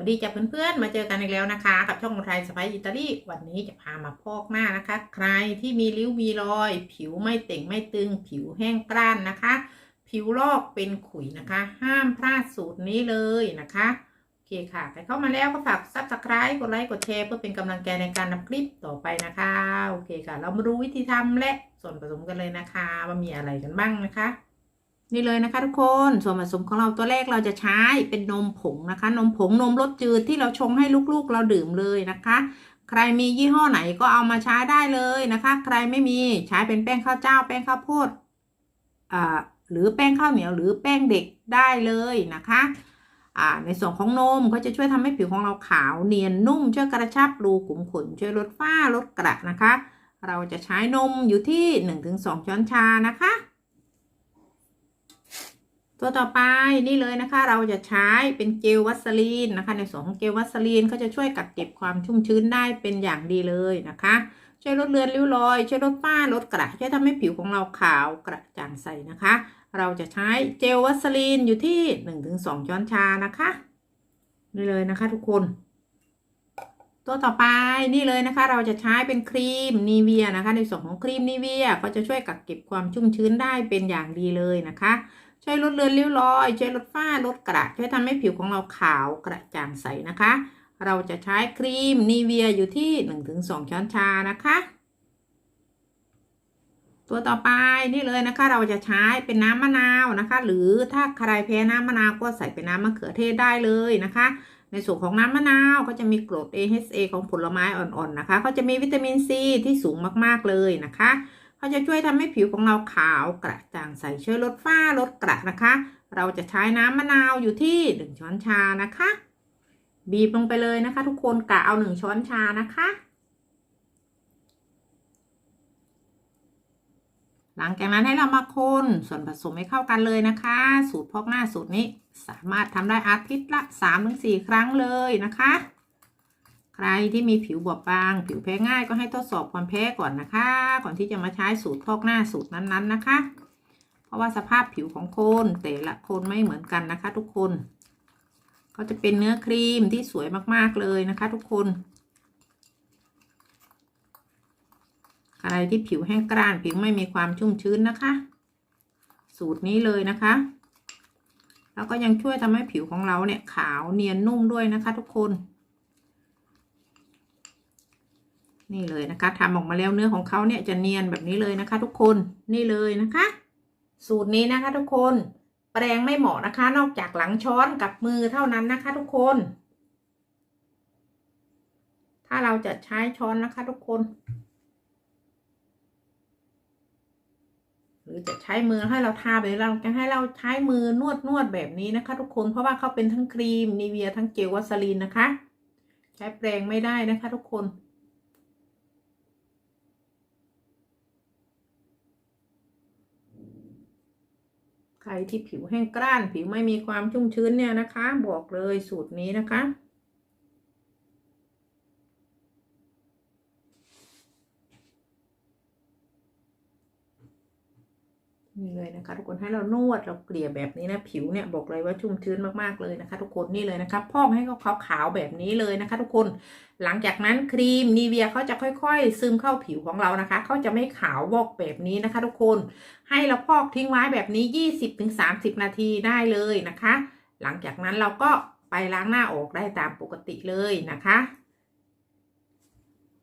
วัสดีจ้ะเพื่อนๆ มาเจอกันอีกแล้วนะคะ กับช่องไทยสไปอิตาลีวันนี้จะพามาพอกหน้านะคะ ใครที่มีริ้วมีรอย ผิวไม่เต่งไม่ตึง ผิวแห้งกร้านนะคะ ผิวลอกเป็นขุยนะคะ ห้ามพลาดสูตรนี้เลยนะคะโอเคค่ะใครเข้ามาแล้วก็ฝากซับสไคร b e กดไลค์กดแชร์เพื่อเป็นกำลังใจในการทำคลิปต่อไปนะคะโอเคค่ะ เรามาดูวิธีทำและส่วนผสมกันเลยนะคะว่ามีอะไรกันบ้างนะคะ นี่เลยนะคะทุกคนส่วนผสมของเราตัวแรกเราจะใช้เป็นนมผงนะคะ นมผงนมรสจืดที่เราชงให้ลูกๆเราดื่มเลยนะคะ ใครมียี่ห้อไหนก็เอามาใช้ได้เลยนะคะ ใครไม่มีใช้เป็นแป้งข้าวเจ้า แป้งข้าวโพดอ่าหรือแป้งข้าวเหนียวหรือแป้งเด็กได้เลยนะคะอ่าในส่วนของนมก็จะช่วยทำให้ผิวของเราขาวเนียนนุ่มช่วยกระชับรูขุมขนช่วยลดฝ้าลดกระนะคะ เราจะใช้นมอยู่ที่ 1-2 ช้อนชานะคะ ตัวต่อไปนี่เลยนะคะเราจะใช้เป็นเจลวัสลีนนะคะ ในส่วนของเจลวัสลีนก็จะช่วยกักเก็บความชุ่มชื้นได้เป็นอย่างดีเลยนะคะ ช่วยลดเลือนริ้วรอย ช่วยลดฝ้าลดกระช่วยทำให้ผิวของเราขาวกระจ่างใสนะคะ เราจะใช้เจลวัสลีนอยู่ที่ 1-2 ช้อนชานะคะนี่เลยนะคะทุกคน ตัวต่อไปนี่เลยนะคะ เราจะใช้เป็นครีมนีเวียนะคะ ในส่วนของครีมนีเวียก็จะช่วยกักเก็บความชุ่มชื้นได้เป็นอย่างดีเลยนะคะ ช่วยลดเลือนริ้วรอย ช่วยลดฝ้าลดกระช่วยทำให้ผิวของเราขาวกระจ่างใสนะคะ เราจะใช้ครีมนีเวียอยู่ที่ 1-2 ช้อนชานะคะ ตัวต่อไปนี่เลยนะคะ เราจะใช้เป็นน้ำมะนาวนะคะ หรือถ้าใครแพ้น้ำมะนาวก็ใส่เป็นน้ำมะเขือเทศได้เลยนะคะในส่วนของน้ำมะนาวก็จะมีกรด AHA ของผลไม้อ่อนๆนะคะเขาจะมีวิตามินซีที่สูงมากๆเลยนะคะ เขาจะช่วยทำให้ผิวของเราขาวกระจ่างใสช่วยลดฝ้าลดกระนะคะ เราจะใช้น้ำมะนาวอยู่ที่หนึ่งช้อนชานะคะ บีบลงไปเลยนะคะ ทุกคนกะเอาหนึ่งช้อนชานะคะหลังจากนั้นให้เรามาคนส่วนผสมให้เข้ากันเลยนะคะ สูตรพอกหน้าสูตรนี้สามารถทำได้อาทิตย์ละ 3-4 ครั้งเลยนะคะ ใครที่มีผิวบอบบาง ผิวแพ้ง่ายก็ให้ทดสอบความแพ้ก่อนนะคะ ก่อนที่จะมาใช้สูตรพอกหน้าสูตรนั้นๆนะคะ เพราะว่าสภาพผิวของคนแต่ละคนไม่เหมือนกันนะคะ ทุกคนก็จะเป็นเนื้อครีมที่สวยมากๆเลยนะคะ ทุกคน ใครที่ผิวแห้งกร้านผิวไม่มีความชุ่มชื้นนะคะ สูตรนี้เลยนะคะ แล้วก็ยังช่วยทำให้ผิวของเราเนี่ยขาวเนียนนุ่มด้วยนะคะ ทุกคน นี่เลยนะคะทำออกมาแล้วเนื้อของเขาเนี่ยจะเนียนแบบนี้เลยนะคะ ทุกคนนี่เลยนะคะ สูตรนี้นะคะ ทุกคนแปรงไม่เหมาะนะคะ นอกจากหลังช้อนกับมือเท่านั้นนะคะ ทุกคน ถ้าเราจะใช้ช้อนนะคะ ทุกคน หรือจะใช้มือให้เราทาแบบเราจะให้เราใช้มือนวดนวดแบบนี้นะคะ ทุกคนเพราะว่าเขาเป็นทั้งครีมนีเวียทั้งเจลวัสลีนนะคะ ใช้แปรงไม่ได้นะคะ ทุกคน ใครที่ผิวแห้งกร้าน ผิวไม่มีความชุ่มชื้นเนี่ยนะคะ บอกเลยสูตรนี้นะคะ นี่เลยนะคะ ทุกคนให้เรานวดเราเกลี่ยแบบนี้นะผิวเนี่ยบอกเลยว่าชุ่มชื้นมากๆเลยนะคะ ทุกคนนี่เลยนะคะพอกให้เขาขาวๆแบบนี้เลยนะคะ ทุกคนหลังจากนั้นครีมนีเวียเขาจะค่อยๆ ซึมเข้าผิวของเรานะคะเขาจะไม่ขาววอกแบบนี้นะคะ ทุกคน ให้เราพอกทิ้งไว้แบบนี้ 20-30 นาทีได้เลยนะคะ หลังจากนั้นเราก็ไปล้างหน้าออกได้ตามปกติเลยนะคะ